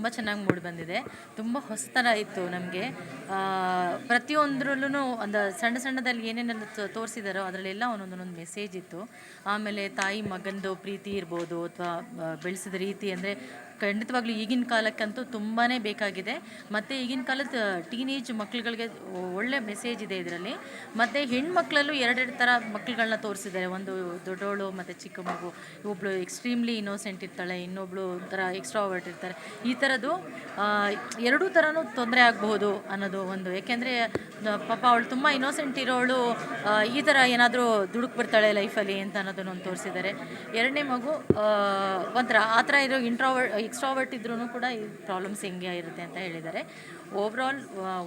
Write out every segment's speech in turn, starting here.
ತುಂಬ ಚೆನ್ನಾಗಿ ಮೂಡಿ ಬಂದಿದೆ. ತುಂಬ ಹೊಸತನ ಇತ್ತು ನಮಗೆ. ಪ್ರತಿಯೊಂದರಲ್ಲೂ ಒಂದು ಸಣ್ಣ ಸಣ್ಣದಲ್ಲಿ ಏನೇನೆಲ್ಲ ತೋರಿಸಿದಾರೋ ಅದರಲ್ಲೆಲ್ಲ ಒಂದೊಂದೊಂದು ಮೆಸೇಜ್ ಇತ್ತು. ಆಮೇಲೆ ತಾಯಿ ಮಗನದು ಪ್ರೀತಿ ಇರ್ಬೋದು, ಅಥವಾ ಬೆಳೆಸಿದ ರೀತಿ ಅಂದರೆ ಖಂಡಿತವಾಗ್ಲೂ ಈಗಿನ ಕಾಲಕ್ಕಂತೂ ತುಂಬಾ ಬೇಕಾಗಿದೆ. ಮತ್ತು ಈಗಿನ ಕಾಲದ ಟೀನೇಜ್ ಮಕ್ಳುಗಳಿಗೆ ಒಳ್ಳೆ ಮೆಸೇಜ್ ಇದೆ ಇದರಲ್ಲಿ. ಮತ್ತು ಹೆಣ್ಮಕ್ಳಲ್ಲೂ ಎರಡೆರಡು ಥರ ಮಕ್ಳುಗಳನ್ನ ತೋರಿಸಿದ್ದಾರೆ. ಒಂದು ದೊಡ್ಡವಳು ಮತ್ತು ಚಿಕ್ಕ ಮಗು. ಒಬ್ಬಳು ಎಕ್ಸ್ಟ್ರೀಮ್ಲಿ ಇನ್ನೋಸೆಂಟ್ ಇರ್ತಾಳೆ, ಇನ್ನೊಬ್ಳು ಒಂಥರ ಎಕ್ಸ್ಟ್ರಾವರ್ಟ್ ಇರ್ತಾರೆ. ಈ ಥರದ್ದು ಎರಡೂ ಥರನೂ ತೊಂದರೆ ಆಗಬಹುದು ಅನ್ನೋದು ಒಂದು. ಯಾಕೆಂದರೆ ಪಾಪ ಅವಳು ತುಂಬ ಇನ್ನೋಸೆಂಟ್ ಇರೋಳು ಈ ಥರ ಏನಾದರೂ ದುಡುಕ್ ಬರ್ತಾಳೆ ಲೈಫಲ್ಲಿ ಅಂತ ಅನ್ನೋದನ್ನು ಒಂದು ತೋರಿಸಿದ್ದಾರೆ. ಎರಡನೇ ಮಗು ಒಂಥರ ಆ ಥರ ಇರೋ ಇಂಟ್ರಾವರ್ಟ್ ಎಕ್ಸ್ಟ್ರಾವರ್ಟ್ ಇದ್ರೂ ಕೂಡ ಈ ಪ್ರಾಬ್ಲಮ್ಸ್ ಹೆಂಗೆ ಇರುತ್ತೆ ಅಂತ ಹೇಳಿದ್ದಾರೆ. ಓವ್ರಾಲ್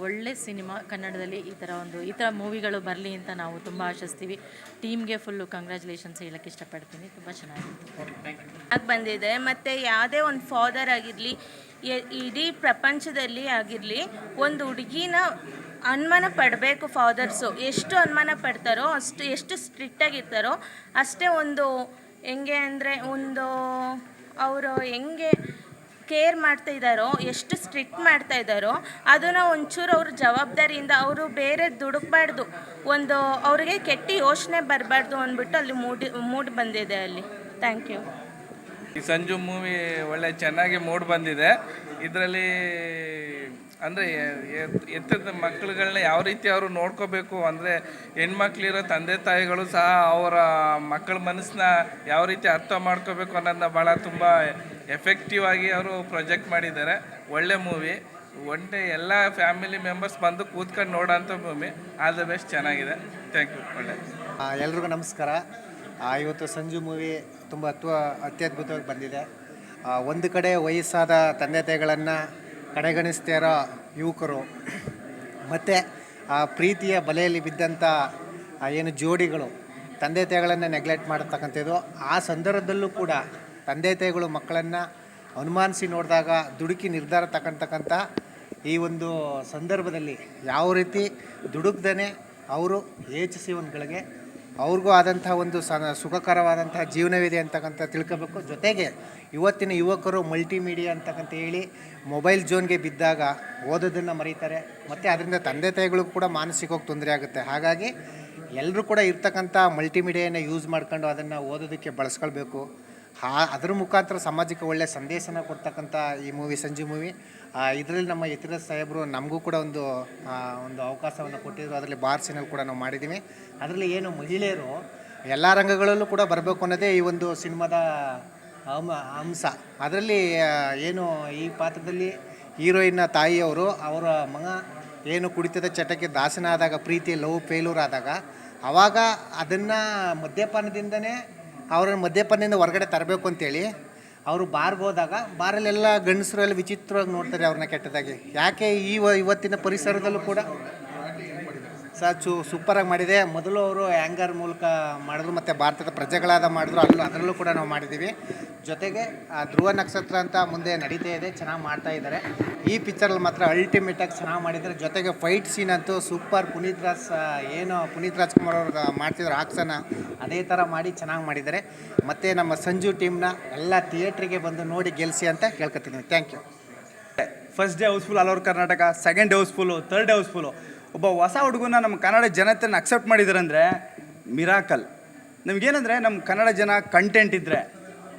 ಒಳ್ಳೆ ಸಿನಿಮಾ ಕನ್ನಡದಲ್ಲಿ ಈ ಥರ ಒಂದು, ಈ ಥರ ಮೂವಿಗಳು ಬರಲಿ ಅಂತ ನಾವು ತುಂಬ ಆಶಿಸ್ತೀವಿ. ಟೀಮ್ಗೆ ಫುಲ್ಲು ಕಂಗ್ರ್ಯಾಚುಲೇಷನ್ಸ್ ಹೇಳಕ್ಕೆ ಇಷ್ಟಪಡ್ತೀನಿ. ತುಂಬ ಚೆನ್ನಾಗಿತ್ತು. ಬಂದಿದೆ. ಮತ್ತು ಯಾವುದೇ ಒಂದು ಫಾದರ್ ಆಗಿರಲಿ ಇಡೀ ಪ್ರಪಂಚದಲ್ಲಿ ಆಗಿರಲಿ, ಒಂದು ಹುಡುಗಿನ ಅನುಮಾನ ಪಡಬೇಕು ಫಾದರ್ಸು ಎಷ್ಟು ಅನುಮಾನ ಪಡ್ತಾರೋ, ಅಷ್ಟು, ಎಷ್ಟು ಸ್ಟ್ರಿಕ್ಟಾಗಿರ್ತಾರೋ ಅಷ್ಟೇ ಒಂದು, ಹೆಂಗೆ ಅಂದರೆ ಒಂದು ಅವರು ಹೆಂಗೆ ಕೇರ್ ಮಾಡ್ತಾ ಇದ್ದಾರೋ, ಎಷ್ಟು ಸ್ಟ್ರಿಕ್ಟ್ ಮಾಡ್ತಾ ಇದ್ದಾರೋ, ಅದನ್ನು ಒಂಚೂರು ಅವ್ರ ಜವಾಬ್ದಾರಿಯಿಂದ ಅವರು ಬೇರೆ ದುಡುಕ್ಬಾರ್ದು. ಒಂದು ಅವ್ರಿಗೆ ಕೆಟ್ಟ ಯೋಚನೆ ಬರಬಾರ್ದು ಅಂದ್ಬಿಟ್ಟು ಅಲ್ಲಿ ಮೂಡಿ, ಮೂಡ್ ಬಂದಿದೆ ಅಲ್ಲಿ. ಥ್ಯಾಂಕ್ ಯು ಈ ಸಂಜು ಮೂವಿ ಒಳ್ಳೆ ಚೆನ್ನಾಗಿ ಮೂಡ್ ಬಂದಿದೆ. ಇದರಲ್ಲಿ ಅಂದರೆ ಎತ್ತದ ಮಕ್ಕಳುಗಳನ್ನ ಯಾವ ರೀತಿ ಅವರು ನೋಡ್ಕೋಬೇಕು ಅಂದರೆ ಹೆಣ್ಮಕ್ಳಿರೋ ತಂದೆ ತಾಯಿಗಳು ಸಹ ಅವರ ಮಕ್ಕಳ ಮನಸ್ಸನ್ನ ಯಾವ ರೀತಿ ಅರ್ಥ ಮಾಡ್ಕೋಬೇಕು ಅನ್ನೋದನ್ನ ಭಾಳ ತುಂಬ ಎಫೆಕ್ಟಿವ್ ಆಗಿ ಅವರು ಪ್ರೊಜೆಕ್ಟ್ ಮಾಡಿದ್ದಾರೆ. ಒಳ್ಳೆ ಮೂವಿ ಒಂಟೆ ಎಲ್ಲ ಫ್ಯಾಮಿಲಿ ಮೆಂಬರ್ಸ್ ಬಂದು ಕೂತ್ಕೊಂಡು ನೋಡೋಂಥ ಮೂವಿ ಆಲ್ ದ ಬೆಸ್ಟ್ ಚೆನ್ನಾಗಿದೆ. ಥ್ಯಾಂಕ್ ಯು ಒಳ್ಳೆ. ಎಲ್ರಿಗೂ ನಮಸ್ಕಾರ. ಇವತ್ತು ಸಂಜು ಮೂವಿ ತುಂಬ ಅತ್ವ ಅತ್ಯದ್ಭುತವಾಗಿ ಬಂದಿದೆ. ಒಂದು ಕಡೆ ವಯಸ್ಸಾದ ತಂದೆ ತಾಯಿಗಳನ್ನು ಕಡೆಗಣಿಸ್ತಾ ಇರೋ ಯುವಕರು, ಮತ್ತು ಆ ಪ್ರೀತಿಯ ಬಲೆಯಲ್ಲಿ ಬಿದ್ದಂಥ ಏನು ಜೋಡಿಗಳು, ತಂದೆ ತಾಯಿಗಳನ್ನು ನೆಗ್ಲೆಕ್ಟ್ ಮಾಡತಕ್ಕಂಥದ್ದು, ಆ ಸಂದರ್ಭದಲ್ಲೂ ಕೂಡ ತಂದೆ ತಾಯಿಗಳು ಮಕ್ಕಳನ್ನು ಅನುಮಾನಿಸಿ ನೋಡಿದಾಗ ದುಡುಕಿ ನಿರ್ಧಾರ ತಗೊಂತಕ್ಕಂಥ ಈ ಒಂದು ಸಂದರ್ಭದಲ್ಲಿ ಯಾವ ರೀತಿ ದುಡುಕ್ದೇ ಅವರು ಏಜ್ ಸಿವನ್ಗಳಿಗೆ ಅವ್ರಿಗೂ ಆದಂಥ ಒಂದು ಸ ಸುಖಕರವಾದಂಥ ಜೀವನವಿದೆ ಅಂತಕ್ಕಂಥ ತಿಳ್ಕೋಬೇಕು. ಜೊತೆಗೆ ಇವತ್ತಿನ ಯುವಕರು ಮಲ್ಟಿಮೀಡಿಯಾ ಅಂತಕ್ಕಂತ ಹೇಳಿ ಮೊಬೈಲ್ ಜೋನ್ಗೆ ಬಿದ್ದಾಗ ಓದೋದನ್ನು ಮರೀತಾರೆ. ಮತ್ತು ಅದರಿಂದ ತಂದೆ ತಾಯಿಗಳಿಗೂ ಕೂಡ ಮಾನಸಿಕವಾಗಿ ತೊಂದರೆ ಆಗುತ್ತೆ. ಹಾಗಾಗಿ ಎಲ್ಲರೂ ಕೂಡ ಇರ್ತಕ್ಕಂಥ ಮಲ್ಟಿಮೀಡಿಯಾನ ಯೂಸ್ ಮಾಡ್ಕೊಂಡು ಅದನ್ನು ಓದೋದಕ್ಕೆ ಬಳಸ್ಕೊಳ್ಬೇಕು. ಹಾ, ಅದರ ಮುಖಾಂತರ ಸಮಾಜಕ್ಕೆ ಒಳ್ಳೆಯ ಸಂದೇಶನ ಕೊಡ್ತಕ್ಕಂಥ ಈ ಮೂವಿ ಸಂಜು ಮೂವಿ ಇದರಲ್ಲಿ ನಮ್ಮ ಯತಿರಾಜ್ ಸಾಹೇಬರು ನಮಗೂ ಕೂಡ ಒಂದು ಒಂದು ಅವಕಾಶವನ್ನು ಕೊಟ್ಟಿದ್ರು. ಅದರಲ್ಲಿ ಬಾರ್ ಸಿನಲ್ಲಿ ಕೂಡ ನಾವು ಮಾಡಿದ್ದೀವಿ ಅದರಲ್ಲಿ ಏನು ಮಹಿಳೆಯರು ಎಲ್ಲ ರಂಗಗಳಲ್ಲೂ ಕೂಡ ಬರಬೇಕು ಅನ್ನೋದೇ ಈ ಒಂದು ಸಿನಿಮಾದ ಅಮ, ಅಂಶ. ಅದರಲ್ಲಿ ಏನು ಈ ಪಾತ್ರದಲ್ಲಿ ಹೀರೋಯಿನ್ನ ತಾಯಿಯವರು, ಅವರ ಮಗ ಏನು ಕುಡಿತದ ಚಟಕ್ಕೆ ದಾಸನ ಆದಾಗ ಪ್ರೀತಿ, ಲವ್ ಫೇಲೂರ್ ಆದಾಗ ಆವಾಗ ಅದನ್ನು ಮದ್ಯಪಾನದಿಂದನೇ ಅವ್ರನ್ನ ಮದ್ಯಪಾನದಿಂದ ಹೊರಗಡೆ ತರಬೇಕು ಅಂತೇಳಿ ಅವರು ಬಾರ್ಗೆ ಹೋದಾಗ, ಬಾರಲ್ಲೆಲ್ಲ ಗಂಡಸರೆಲ್ಲ ವಿಚಿತ್ರವಾಗಿ ನೋಡ್ತಾರೆ ಅವ್ರನ್ನ ಕೆಟ್ಟದಾಗಿ. ಯಾಕೆ ಈ ಇವತ್ತಿನ ಪರಿಸರದಲ್ಲೂ ಕೂಡ ಸರ್ ಚು, ಸೂಪರಾಗಿ ಮಾಡಿದೆ. ಮೊದಲು ಅವರು ಆ್ಯಂಗರ್ ಮೂಲಕ ಮಾಡಿದ್ರು ಮತ್ತು ಭಾರತದ ಪ್ರಜೆಗಳಾದ ಮಾಡಿದ್ರು, ಅಲ್ಲೂ, ಅದರಲ್ಲೂ ಕೂಡ ನಾವು ಮಾಡಿದ್ದೀವಿ. ಜೊತೆಗೆ, ಆ, ಧ್ರುವ ನಕ್ಷತ್ರ ಅಂತ ಮುಂದೆ ನಡೀತಾ ಇದೆ, ಚೆನ್ನಾಗಿ ಮಾಡ್ತಾ ಇದ್ದಾರೆ. ಈ ಪಿಕ್ಚರಲ್ಲಿ ಮಾತ್ರ ಅಲ್ಟಿಮೇಟಾಗಿ ಚೆನ್ನಾಗಿ ಮಾಡಿದ್ದಾರೆ. ಜೊತೆಗೆ ಫೈಟ್ ಸೀನ್ ಅಂತೂ ಸೂಪರ್ ಪುನೀತ್ ರಾಜ್ ಏನು ಪುನೀತ್ ರಾಜ್ಕುಮಾರ್ ಅವ್ರು ಮಾಡ್ತಿದ್ರು ಆಕ್ಸನ ಅದೇ ಥರ ಮಾಡಿ ಚೆನ್ನಾಗಿ ಮಾಡಿದ್ದಾರೆ. ಮತ್ತು ನಮ್ಮ ಸಂಜು ಟೀಮ್ನ ಎಲ್ಲ ಥಿಯೇಟ್ರಿಗೆ ಬಂದು ನೋಡಿ ಗೆಲ್ಲಿಸಿ ಅಂತ ಕೇಳ್ಕೊತಿದ್ದೀನಿ thank you first day housefull all over Karnataka second day housefull third day housefull ಒಬ್ಬ ಹೊಸ ಹುಡುಗನ ನಮ್ಮ ಕನ್ನಡ ಜನತೆಯನ್ನು ಅಕ್ಸೆಪ್ಟ್ ಮಾಡಿದಾರಂದರೆ ಮಿರಾಕಲ್ ನಮಗೇನಂದರೆ ನಮ್ಮ ಕನ್ನಡ ಜನ ಕಂಟೆಂಟ್ ಇದ್ದರೆ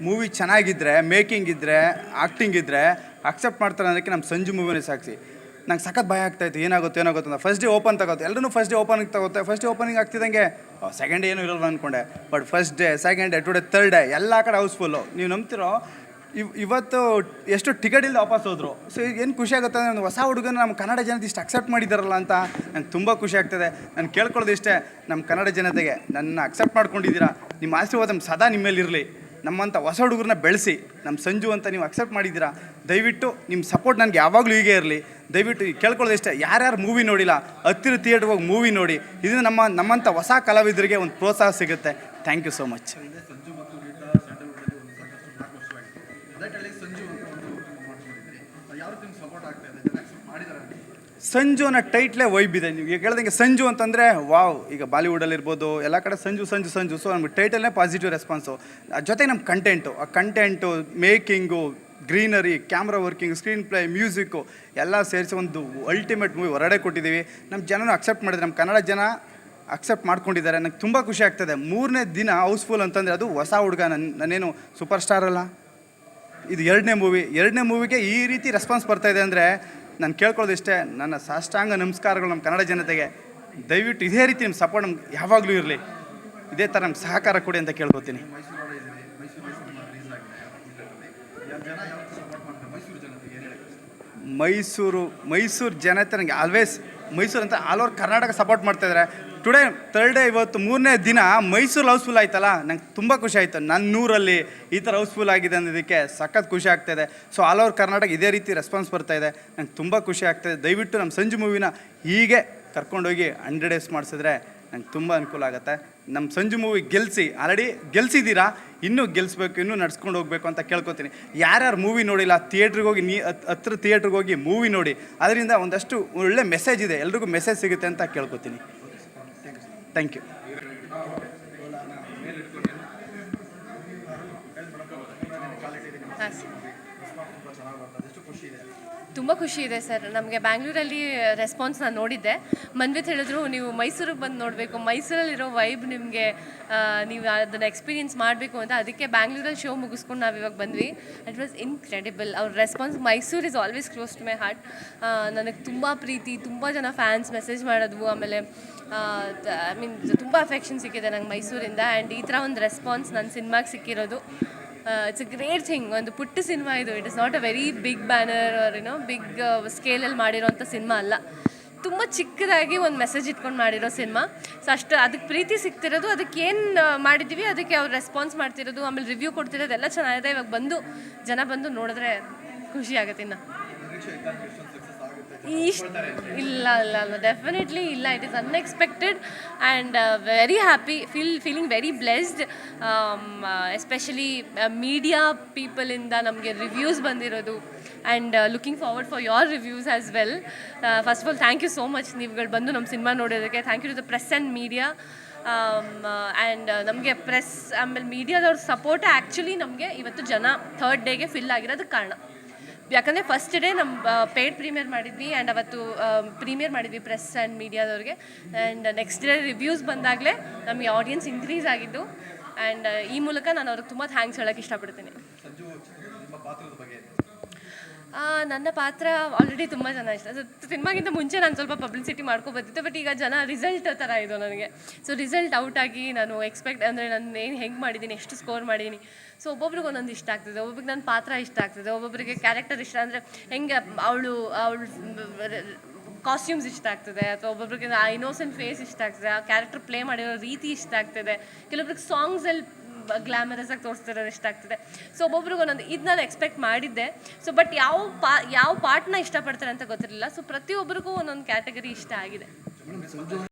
ಮೂವಿ ಚೆನ್ನಾಗಿದ್ದರೆ ಮೇಕಿಂಗ್ ಇದ್ದರೆ ಆ್ಯಕ್ಟಿಂಗ್ ಇದ್ದರೆ ಅಕ್ಸೆಪ್ಟ್ ಮಾಡ್ತಾರೆ ಅನ್ನೋದಕ್ಕೆ ನಮ್ಮ ಸಂಜು ಮೂವಿನೇ ಸಾಕ್ಷಿ ನಂಗೆ ಸಖತ್ ಭಯ ಆಗ್ತಾಯಿತ್ತು ಏನಾಗುತ್ತೆ ಏನಾಗುತ್ತೆ ಅಂತ. ಫಸ್ಟ್ ಡೇ ಓಪನ್ ತಗೋತೆ. ಎಲ್ಲರೂ ಫಸ್ಟ್ ಡೇ ಓಪನಿಂಗ್ ತಗೋತೆ. ಫಸ್ಟ್ ಡೇ ಓಪನಿಂಗ್ ಆಗ್ತಿದ್ದಂಗೆ ಸೆಕೆಂಡ್ ಡೇ ಏನೂ ಇರೋಲ್ಲ ಅಂದ್ಕೊಂಡೆ but first day second day today third day ಎಲ್ಲ ಕಡೆ ಹೌಸ್ಫುಲ್ಲು ನೀವು ನಂಬ್ತಿರೋ, ಇವ್, ಇವತ್ತು ಎಷ್ಟು ಟಿಕೆಟ್ ಇಲ್ಲದೆ ವಾಪಸ್ ಹೋದ್ರು. ಸೊ ಏನು ಖುಷಿ ಆಗುತ್ತೆ ಅಂದರೆ, ಒಂದು ಹೊಸ ಹುಡುಗನ ನಮ್ಮ ಕನ್ನಡ ಜನತೆ ಇಷ್ಟು ಅಕ್ಸೆಪ್ಟ್ ಮಾಡಿದಾರಲ್ಲ ಅಂತ ನಂಗೆ ತುಂಬ ಖುಷಿ ಆಗ್ತದೆ. ನಾನು ಕೇಳ್ಕೊಳ್ಳೋದು ಇಷ್ಟೇ ನಮ್ಮ ಕನ್ನಡ ಜನತೆಗೆ, ನನ್ನ ಅಕ್ಸೆಪ್ಟ್ ಮಾಡ್ಕೊಂಡಿದ್ದೀರಾ? ನಿಮ್ಮ ಆಶೀರ್ವಾದ ಸದಾ ಸದಾ ನಿಮ್ಮಲ್ಲಿರಲಿ ನಮ್ಮಂಥ ಹೊಸ ಹುಡುಗರನ್ನ ಬೆಳೆಸಿ ನಮ್ಮ ಸಂಜು ಅಂತ ನೀವು ಅಕ್ಸೆಪ್ಟ್ ಮಾಡಿದ್ದೀರಾ, ದಯವಿಟ್ಟು ನಿಮ್ಮ ಸಪೋರ್ಟ್ ನನಗೆ ಯಾವಾಗಲೂ ಹೀಗೆ ಇರಲಿ. ದಯವಿಟ್ಟು ಕೇಳ್ಕೊಳ್ಳೋದು ಇಷ್ಟೇ ಯಾರ್ಯಾರು ಮೂವಿ ನೋಡಿಲ್ಲ, ಹತ್ತಿರ ಥಿಯೇಟ್ರಿಗೆ ಹೋಗಿ ಮೂವಿ ನೋಡಿ, ಇದರಿಂದ ನಮ್ಮ ನಮ್ಮಂಥ ಹೊಸ ಕಲಾವಿದರಿಗೆ ಒಂದು ಪ್ರೋತ್ಸಾಹ ಸಿಗುತ್ತೆ. Thank you so much Sanju ಅನ್ನೋ ಟೈಟ್ಲೇ ವೈಬ್ ಇದೆ. ನೀವು ಈಗ ಹೇಳ್ದಂಗೆ ಸಂಜು ಅಂತಂದರೆ, ವಾವ್, ಈಗ ಬಾಲಿವುಡಲ್ಲಿ ಇರ್ಬೋದು, ಎಲ್ಲ ಕಡೆ ಸಂಜು ಸಂಜು ಸಂಜು. ಸೊ ನಮ್ಗೆ ಟೈಟಲ್ನೇ ಪಾಸಿಟಿವ್ ರೆಸ್ಪಾನ್ಸು ಜೊತೆಗೆ ನಮ್ಮ ಕಂಟೆಂಟು ಆ content making greenery camera working screenplay music ಎಲ್ಲ ಸೇರಿಸಿ ಒಂದು ಅಲ್ಟಿಮೇಟ್ ಮೂವಿ ಹೊರಡೆ ಕೊಟ್ಟಿದ್ದೀವಿ. ನಮ್ಮ ಜನನೂ ಅಕ್ಸೆಪ್ಟ್ ಮಾಡಿದ್ರೆ ನಮ್ಮ ಕನ್ನಡ ಜನ ಅಕ್ಸೆಪ್ಟ್ ಮಾಡ್ಕೊಂಡಿದ್ದಾರೆ. ನಂಗೆ ತುಂಬ ಖುಷಿ ಆಗ್ತದೆ. ಮೂರನೇ ದಿನ ಹೌಸ್ಫುಲ್ ಅಂತಂದರೆ ಅದು ಹೊಸ ಹುಡುಗ ನನ್ನ ನಾನೇನು ಸೂಪರ್ ಸ್ಟಾರ್ ಅಲ್ಲ? ಇದು ಎರಡನೇ ಮೂವಿ ಎರಡನೇ ಮೂವಿಗೆ ಈ ರೀತಿ ರೆಸ್ಪಾನ್ಸ್ ಬರ್ತಾಯಿದೆ ಅಂದರೆ ನಾನು ಕೇಳ್ಕೊಳ್ಳೋದು ಇಷ್ಟೇ, ನನ್ನ ಸಾಷ್ಟಾಂಗ ನಮಸ್ಕಾರಗಳು ನಮ್ಮ ಕನ್ನಡ ಜನತೆಗೆ. ದಯವಿಟ್ಟು ಇದೇ ರೀತಿ ನಿಮ್ಮ ಸಪೋರ್ಟ್ ನಮ್ಗೆ ಯಾವಾಗಲೂ ಇರಲಿ. ಇದೇ ಥರ ನಮ್ಗೆ ಸಹಕಾರ ಕೊಡಿ ಅಂತ ಕೇಳ್ಕೊತೀನಿ. ಮೈಸೂರು ಮೈಸೂರು ಜನತೆ ನನಗೆ ಆಲ್ವೇಸ್ ಮೈಸೂರು ಅಂತ ಆಲ್ ಓವರ್ ಕರ್ನಾಟಕ ಸಪೋರ್ಟ್ ಮಾಡ್ತಾ ಇದ್ದಾರೆ ಟುಡೇ ಥರ್ಡ್ ಡೇ ಇವತ್ತು ಮೂರನೇ ದಿನ ಮೈಸೂರು ಹೌಸ್ಫುಲ್ ಆಯ್ತಲ್ಲ? ನಂಗೆ ತುಂಬ ಖುಷಿ ಆಯಿತು. ನನ್ನ ಊರಲ್ಲಿ ಈ ಥರ ಹೌಸ್ಫುಲ್ ಆಗಿದೆ ಅನ್ನೋದಕ್ಕೆ ಸಖತ್ ಖುಷಿ ಆಗ್ತಾಯಿದೆ ಸೊ ಆಲ್ ಓವರ್ ಕರ್ನಾಟಕ ಇದೇ ರೀತಿ ರೆಸ್ಪಾನ್ಸ್ ಬರ್ತಾ ಇದೆ. ನಂಗೆ ತುಂಬ ಖುಷಿ ಆಗ್ತಾಯಿದೆ ದಯವಿಟ್ಟು ನಮ್ಮ ಸಂಜು ಮೂವಿನ ಹೀಗೆ ಕರ್ಕೊಂಡೋಗಿ ಹಂಡ್ರೆಡ್ ಡೇಸ್ ಮಾಡಿಸಿದ್ರೆ ನಂಗೆ ತುಂಬ ಅನುಕೂಲ ಆಗುತ್ತೆ. ನಮ್ಮ ಸಂಜು ಮೂವಿ ಗೆಲ್ಲಿಸಿ ಆಲ್ರೆಡಿ ಗೆಲ್ಸಿದ್ದೀರಾ? ಇನ್ನೂ ಗೆಲ್ಲಿಸ್ಬೇಕು ಇನ್ನೂ ನಡ್ಸ್ಕೊಂಡು ಹೋಗ್ಬೇಕು ಅಂತ ಕೇಳ್ಕೊತೀನಿ. ಯಾರ್ಯಾರು ಮೂವಿ ನೋಡಿಲ್ಲ ಥಿಯೇಟ್ರಿಗೆ ಹೋಗಿ ನೀ, ಹತ್- ಹತ್ರ ಥಿಯೇಟ್ರಿಗೆ ಹೋಗಿ ಮೂವಿ ನೋಡಿ, ಅದರಿಂದ ಒಂದಷ್ಟು ಒಳ್ಳೆ ಮೆಸೇಜ್ ಇದೆ. ಎಲ್ರಿಗೂ ಮೆಸೇಜ್ ಸಿಗುತ್ತೆ ಅಂತ ಕೇಳ್ಕೊತೀನಿ. ಥ್ಯಾಂಕ್ ಯು ಹಾಂ ಸರ್ ತುಂಬ ಖುಷಿ ಇದೆ ಸರ್. ನಮಗೆ ಬ್ಯಾಂಗ್ಳೂರಲ್ಲಿ ರೆಸ್ಪಾನ್ಸ್ ನಾನು ನೋಡಿದ್ದೆ. ಮನ್ವಿತ್ ಹೇಳಿದ್ರು, ನೀವು ಮೈಸೂರಿಗೆ ಬಂದು ನೋಡಬೇಕು. ಮೈಸೂರಲ್ಲಿರೋ ವೈಬ್ ನಿಮಗೆ ನೀವು ಅದನ್ನು ಎಕ್ಸ್ಪೀರಿಯನ್ಸ್ ಮಾಡಬೇಕು ಅಂತ. ಅದಕ್ಕೆ ಬ್ಯಾಂಗ್ಳೂರಲ್ಲಿ ಶೋ ಮುಗಿಸ್ಕೊಂಡು ನಾವು ಇವಾಗ ಬಂದ್ವಿ. ಇಟ್ ವಾಸ್ ಇನ್ಕ್ರೆಡಿಬಲ್ ಅವ್ರ response Mysuru is always close to my heart ನನಗೆ ತುಂಬ ಪ್ರೀತಿ, ತುಂಬ ಜನ ಫ್ಯಾನ್ಸ್ ಮೆಸೇಜ್ ಮಾಡೋದು ಆಮೇಲೆ ಐ ಮೀನ್ ತುಂಬ ಅಫೆಕ್ಷನ್ ಸಿಕ್ಕಿದೆ ನಂಗೆ ಮೈಸೂರಿಂದ. ಆ್ಯಂಡ್ ಈ ಥರ ಒಂದು ರೆಸ್ಪಾನ್ಸ್ ನನ್ನ ಸಿನಿಮಾಗೆ ಸಿಕ್ಕಿರೋದು. ಇಟ್ಸ್ ಅ ಗ್ರೇಟ್ ಥಿಂಗ್ ಒಂದು ಪುಟ್ಟ ಸಿನಿಮಾ ಇದು. It is not a very big banner or ಏನೋ ಬಿಗ್ ಸ್ಕೇಲಲ್ಲಿ ಮಾಡಿರೋಂಥ ಸಿನಿಮಾ ಅಲ್ಲ ತುಂಬ ಚಿಕ್ಕದಾಗಿ ಒಂದು ಮೆಸೇಜ್ ಇಟ್ಕೊಂಡು ಮಾಡಿರೋ ಸಿನಿಮಾ ಸೊ ಅಷ್ಟು ಅದಕ್ಕೆ ಪ್ರೀತಿ ಸಿಗ್ತಿರೋದು, ಅದಕ್ಕೆ ಏನು ಮಾಡಿದ್ದೀವಿ ಅದಕ್ಕೆ ಅವ್ರು ರೆಸ್ಪಾನ್ಸ್ ಮಾಡ್ತಿರೋದು, ಆಮೇಲೆ ರಿವ್ಯೂ ಕೊಡ್ತಿರೋದು, ಎಲ್ಲ ಚೆನ್ನಾಗಿದೆ. ಇವಾಗ ಬಂದು, ಜನ ಬಂದು ನೋಡಿದ್ರೆ ಖುಷಿ ಆಗುತ್ತೆ ಇನ್ನು. ಇಲ್ಲ ಇಲ್ಲ ಡೆಫಿನೆಟ್ಲಿ ಇಲ್ಲ. It is unexpected and very happy feel feeling very blessed especially media ಪೀಪಲಿಂದ ನಮಗೆ ರಿವ್ಯೂಸ್ ಬಂದಿರೋದು. And looking forward for your reviews as well first of all thank you so much ನೀವುಗಳು ಬಂದು ನಮ್ಮ ಸಿನಿಮಾ ನೋಡೋದಕ್ಕೆ thank you to the press and media and ನಮಗೆ press ಆಮೇಲೆ ಮೀಡಿಯಾದವ್ರ support actually ನಮಗೆ ಇವತ್ತು ಜನ ಥರ್ಡ್ ಡೇಗೆ ಫಿಲ್ ಆಗಿರೋದಕ್ಕೆ ಕಾರಣ. ಯಾಕಂದರೆ ಫಸ್ಟ್ ಡೇ ನಮ್ಮ ಪೇಡ್ ಪ್ರೀಮಿಯರ್ ಮಾಡಿದ್ವಿ ಆ್ಯಂಡ್ ಅವತ್ತು ಪ್ರೀಮಿಯರ್ ಮಾಡಿದ್ವಿ ಪ್ರೆಸ್ ಆ್ಯಂಡ್ ಮೀಡಿಯಾದವ್ರಿಗೆ ಆ್ಯಂಡ್ ನೆಕ್ಸ್ಟ್ ಡೇ ರಿವ್ಯೂಸ್ ಬಂದಾಗಲೇ ನಮಗೆ ಆಡಿಯನ್ಸ್ ಇನ್ಕ್ರೀಸ್ ಆಗಿದ್ದು. ಆ್ಯಂಡ್ ಈ ಮೂಲಕ ನಾನು ಅವ್ರಿಗೆ ತುಂಬ ಥ್ಯಾಂಕ್ಸ್ ಹೇಳೋಕ್ಕೆ ಇಷ್ಟಪಡ್ತೀನಿ. ನನ್ನ ಪಾತ್ರ ಆಲ್ರೆಡಿ ತುಂಬ ಜನ ಇಷ್ಟ. ಸೊ ಸಿನಿಮಾಗಿಂತ ಮುಂಚೆ ನಾನು ಸ್ವಲ್ಪ ಪಬ್ಲಿಸಿಟಿ ಮಾಡ್ಕೊಬರ್ತಿದ್ದೆ ಬಟ್ ಈಗ ಜನ ರಿಸಲ್ಟ್ ಥರ ಇದು ನನಗೆ. ಸೊ ರಿಸಲ್ಟ್ ಔಟ್ ಆಗಿ ನಾನು ಎಕ್ಸ್ಪೆಕ್ಟ್ ಅಂದರೆ ನಾನು ಏನು ಹೆಂಗೆ ಮಾಡಿದ್ದೀನಿ ಎಷ್ಟು ಸ್ಕೋರ್ ಮಾಡಿದ್ದೀನಿ ಸೊ ಒಬ್ಬೊಬ್ರಿಗೆ ಒಂದೊಂದು ಇಷ್ಟ ಆಗ್ತದೆ. ಒಬ್ಬೊಬ್ರಿಗೆ ನನ್ನ ಪಾತ್ರ ಇಷ್ಟ ಆಗ್ತದೆ. ಒಬ್ಬೊಬ್ಬರಿಗೆ ಕ್ಯಾರೆಕ್ಟರ್ ಇಷ್ಟ ಅಂದರೆ ಹೆಂಗೆ ಅವಳು ಅವಳು ಕಾಸ್ಟ್ಯೂಮ್ಸ್ ಇಷ್ಟ ಆಗ್ತದೆ, ಅಥವಾ ಒಬ್ಬೊಬ್ರಿಗೆ ಆ ಇನೋಸೆಂಟ್ ಫೇಸ್ ಇಷ್ಟ ಆಗ್ತದೆ, ಆ ಕ್ಯಾರೆಕ್ಟರ್ ಪ್ಲೇ ಮಾಡಿರೋ ರೀತಿ ಇಷ್ಟ ಆಗ್ತದೆ. ಕೆಲವೊಬ್ರಿಗೆ ಸಾಂಗ್ಸಲ್ಲಿ ಗ್ಲಾಮರಸ್ ಆಗಿ ತೋರಿಸ್ತಿರೋದು ಇಷ್ಟ ಆಗ್ತದೆ ಸೊ ಒಬ್ಬೊಬ್ರಿಗೆ ಒಂದೊಂದು ಇದು ನಾನು ಎಕ್ಸ್ಪೆಕ್ಟ್ ಮಾಡಿದ್ದೆ. ಸೊ ಬಟ್ ಯಾವ ಪಾ, ಯಾವ ಪಾರ್ಟ್ನ ಇಷ್ಟಪಡ್ತಾರೆ ಅಂತ ಗೊತ್ತಿರಲಿಲ್ಲ. ಸೊ ಪ್ರತಿಯೊಬ್ಬರಿಗೂ ಒಂದೊಂದು ಕ್ಯಾಟಗರಿ ಇಷ್ಟ ಆಗಿದೆ.